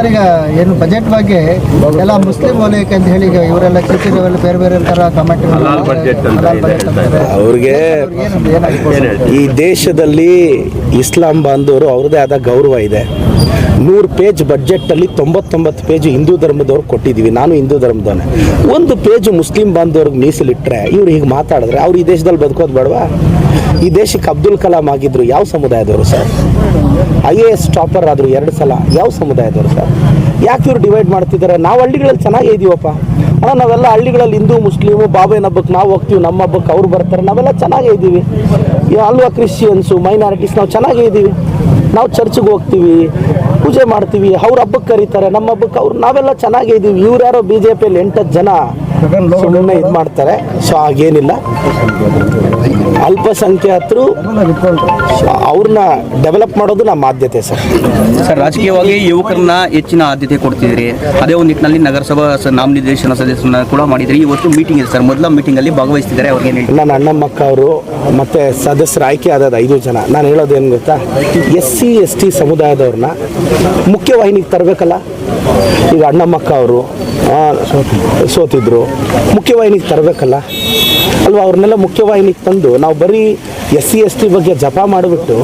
Sir ಈಗ ಏನು budget ಬಗ್ಗೆ ಎಲ್ಲ ಮುಸ್ಲಿಂ ವಲಯಕ್ಕೆ ಅಂತ ಹೇಳಿ ಈಗ ಇವರೆಲ್ಲ ಕಿಚಿರವೆಲ್ಲ ಬೇರೆ ಬೇರೆ ತರ ಕಮೆಂಟ್. ಅವ್ರಿಗೆ ಈ ದೇಶದಲ್ಲಿ ಇಸ್ಲಾಂ ಬಾಂಧವರು ಅವ್ರದೇ ಆದ ಗೌರವ ಇದೆ. ನೂರು ಪೇಜ್ ಬಡ್ಜೆಟ್ಟಲ್ಲಿ ತೊಂಬತ್ತೊಂಬತ್ತು ಪೇಜ್ ಹಿಂದೂ ಧರ್ಮದವ್ರು ಕೊಟ್ಟಿದ್ದೀವಿ. ನಾನು ಹಿಂದೂ ಧರ್ಮದವನೇ. ಒಂದು ಪೇಜ್ ಮುಸ್ಲಿಂ ಬಾಂಧವ್ರಿಗೆ ಮೀಸಲಿಟ್ಟರೆ ಇವ್ರು ಹೀಗೆ ಮಾತಾಡಿದ್ರೆ ಅವ್ರು ಈ ದೇಶದಲ್ಲಿ ಬದುಕೋದು ಬೇಡವಾ? ಈ ದೇಶಕ್ಕೆ ಅಬ್ದುಲ್ ಕಲಾಂ ಆಗಿದ್ರು ಯಾವ ಸಮುದಾಯದವರು sir? I A S topper ಆದರು ಎರಡು ಸಲ ಯಾವ ಸಮುದಾಯದವರು ಸರ್? ಯಾಕೆ ಇವ್ರು ಡಿವೈಡ್ ಮಾಡ್ತಿದ್ದಾರೆ? ನಾವು ಹಳ್ಳಿಗಳಲ್ಲಿ ಚೆನ್ನಾಗೇ ಇದೀವಪ್ಪ. ಅಣ್ಣ, ನಾವೆಲ್ಲ ಹಳ್ಳಿಗಳಲ್ಲಿ ಹಿಂದೂ, ಮುಸ್ಲಿಮು, ಬಾಬೇನ ಹಬ್ಬಕ್ಕೆ ನಾವು ಹೋಗ್ತೀವಿ, ನಮ್ಮ ಹಬ್ಬಕ್ಕೆ ಅವ್ರು ಬರ್ತಾರೆ. ನಾವೆಲ್ಲ ಚೆನ್ನಾಗೇ ಇದ್ದೀವಿ ಅಲ್ವಾ ಕ್ರಿಶ್ಚಿಯನ್ಸು ಮೈನಾರಿಟೀಸ್ ನಾವು ಚೆನ್ನಾಗೇ ಇದ್ದೀವಿ ನಾವು ಚರ್ಚ್ಗೆ ಹೋಗ್ತೀವಿ ಪೂಜೆ ಮಾಡ್ತೀವಿ ಅವ್ರ ಹಬ್ಬಕ್ಕೆ ಕರೀತಾರೆ ನಮ್ಮ ಹಬ್ಬಕ್ಕೆ ಅವ್ರು ನಾವೆಲ್ಲ ಚೆನ್ನಾಗೇ ಇದ್ದೀವಿ ಇವ್ರು ಯಾರೋ ಬಿ ಜೆ ಪಿಯಲ್ಲಿ ಎಂಟತ್ತು ಜನ ಸುಮ್ಮನೆ ಇದು ಮಾಡ್ತಾರೆ. ಸೊ ಹಾಗೇನಿಲ್ಲ. ಅಲ್ಪಸಂಖ್ಯಾತರು ಅವ್ರನ್ನ ಡೆವಲಪ್ ಮಾಡೋದು ನಮ್ಮ ಆದ್ಯತೆ ಸರ್. ಸರ್ ರಾಜಕೀಯವಾಗಿ ಯುವಕರನ್ನ ಹೆಚ್ಚಿನ ಆದ್ಯತೆ ಕೊಡ್ತಿದ್ರಿ ಅದೇ ಒಂದು ನಿಟ್ಟಿನಲ್ಲಿ ನಗರಸಭಾ ನಾಮ ನಾಮನಿರ್ದೇಶನ ಸದಸ್ಯರನ್ನ ಕೂಡ ಮಾಡಿದ್ರಿ. ಇವತ್ತು ಮೀಟಿಂಗ್ ಇದೆ ಸರ್. ಮೊದಲ ಮೀಟಿಂಗ್ ಅಲ್ಲಿ ಭಾಗವಹಿಸ್ತಿದ್ದಾರೆ. ಅವ್ರಿಗೆ ಏನು ನನ್ನ ಅಣ್ಣಮ್ಮಕ್ಕ ಅವರು ಮತ್ತೆ ಸದಸ್ಯರು ಆಯ್ಕೆ ಆದ ಐದು ಜನ. ನಾನು ಹೇಳೋದೇನು ಗೊತ್ತಾ? ಎಸ್ ಸಿ, ಎಸ್, ಟಿ ಸಮುದಾಯದವ್ರನ್ನ ಮುಖ್ಯವಾಹಿನಿಗೆ ತರಬೇಕಲ್ಲ? ಈಗ ಅಣ್ಣಮ್ಮಕ್ಕ ಅವರು ಸೋತಿದ್ರು. ಮುಖ್ಯವಾಹಿನಿಗೆ ತರಬೇಕಲ್ಲ? ಅಲ್ವಾ, ಅವ್ರನ್ನೆಲ್ಲ ಮುಖ್ಯವಾಹಿನಿಗೆ ತಂದು ನಾವು ಬರೀ ಎಸ್ ಸಿ, ಎಸ್ ಟಿ ಬಗ್ಗೆ ಜಪ ಮಾಡಿಬಿಟ್ಟು,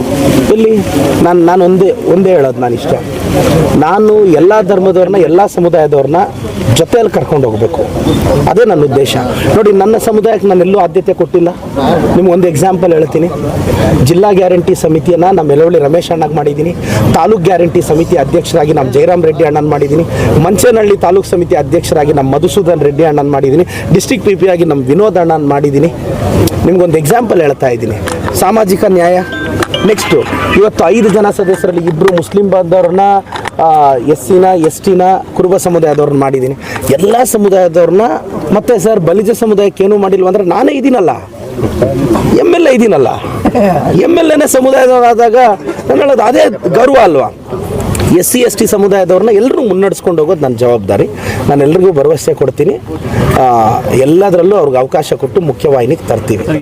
ಇಲ್ಲಿ ನಾನು ನಾನು ಒಂದೇ ಒಂದೇ ಹೇಳೋದು ನಾನು ಇಷ್ಟ ನಾನು ಎಲ್ಲ ಧರ್ಮದವ್ರನ್ನ, ಎಲ್ಲ ಸಮುದಾಯದವ್ರನ್ನ ಜೊತೆಯಲ್ಲಿ ಕರ್ಕೊಂಡು ಹೋಗಬೇಕು. ಅದೇ ನನ್ನ ಉದ್ದೇಶ. ನೋಡಿ, ನನ್ನ ಸಮುದಾಯಕ್ಕೆ ನಾನು ಎಲ್ಲೂ ಆದ್ಯತೆ ಕೊಟ್ಟಿಲ್ಲ. ನಿಮ್ಗೆ ಒಂದು ಎಕ್ಸಾಂಪಲ್ ಹೇಳ್ತೀನಿ. ಜಿಲ್ಲಾ ಗ್ಯಾರಂಟಿ ಸಮಿತಿಯನ್ನು ನಮ್ಮ ಮೆಲವಳ್ಳಿ ರಮೇಶ್ ಅಣ್ಣಗೆ ಮಾಡಿದ್ದೀನಿ. ತಾಲೂಕ್ ಗ್ಯಾರಂಟಿ ಸಮಿತಿ ಅಧ್ಯಕ್ಷರಾಗಿ ನಮ್ಮ ಜಯರಾಮ್ ರೆಡ್ಡಿ ಅಣ್ಣನ ಮಾಡಿದ್ದೀನಿ. ಮಂಚೇನಹಳ್ಳಿ ತಾಲೂಕ್ ಸಮಿತಿ ಅಧ್ಯಕ್ಷರಾಗಿ ನಮ್ಮ ಮಧುಸೂದನ್ ರೆಡ್ಡಿ ಅಣ್ಣನ ಮಾಡಿದ್ದೀನಿ. ಡಿಸ್ಟಿಕ್ ಪಿ ಪಿ ಆಗಿ ನಮ್ಮ ವಿನೋದ್ ಅಣ್ಣನ ಮಾಡಿದ್ದೀನಿ. ನಿಮ್ಗೊಂದು ಎಕ್ಸಾಂಪಲ್ ಹೇಳ್ತಾ ಇದ್ದೀನಿ. ಸಾಮಾಜಿಕ ನ್ಯಾಯ ನೆಕ್ಸ್ಟು ಇವತ್ತು ಐದು ಜನ ಸದಸ್ಯರಲ್ಲಿ ಇಬ್ಬರು ಮುಸ್ಲಿಂ ಬಾಂಧವ್ರನ್ನ ಎಸ್ ಸಿನ ಎಸ್ ಟಿನ ಕುರುಬ ಸಮುದಾಯದವ್ರನ್ನ ಮಾಡಿದ್ದೀನಿ. ಎಲ್ಲ ಸಮುದಾಯದವ್ರನ್ನ, ಮತ್ತೆ ಸರ್ ಬಲಿಜ ಸಮುದಾಯಕ್ಕೆ ಏನೂ ಮಾಡಿಲ್ವ ಅಂದರೆ ನಾನೇ ಇದ್ದೀನಲ್ಲ ಎಂ ಎಲ್ ಎ ಇದ್ದೀನಲ್ಲ ಎಂ ಎಲ್ ಎನೇ ಸಮುದಾಯದವರಾದಾಗ ನಾನು ಹೇಳೋದು ಅದೇ ಗೌರವ ಅಲ್ವಾ. ಎಸ್ ಸಿ ಎಸ್ ಟಿ ಸಮುದಾಯದವ್ರನ್ನ ಎಲ್ಲರೂ ಮುನ್ನಡೆಸ್ಕೊಂಡು ಹೋಗೋದು ನನ್ನ ಜವಾಬ್ದಾರಿ. ನಾನು ಎಲ್ರಿಗೂ ಭರವಸೆ ಕೊಡ್ತೀನಿ. ಎಲ್ಲದರಲ್ಲೂ ಅವ್ರಿಗೆ ಅವಕಾಶ ಕೊಟ್ಟು ಮುಖ್ಯವಾಹಿನಿಗೆ ತರ್ತೀವಿ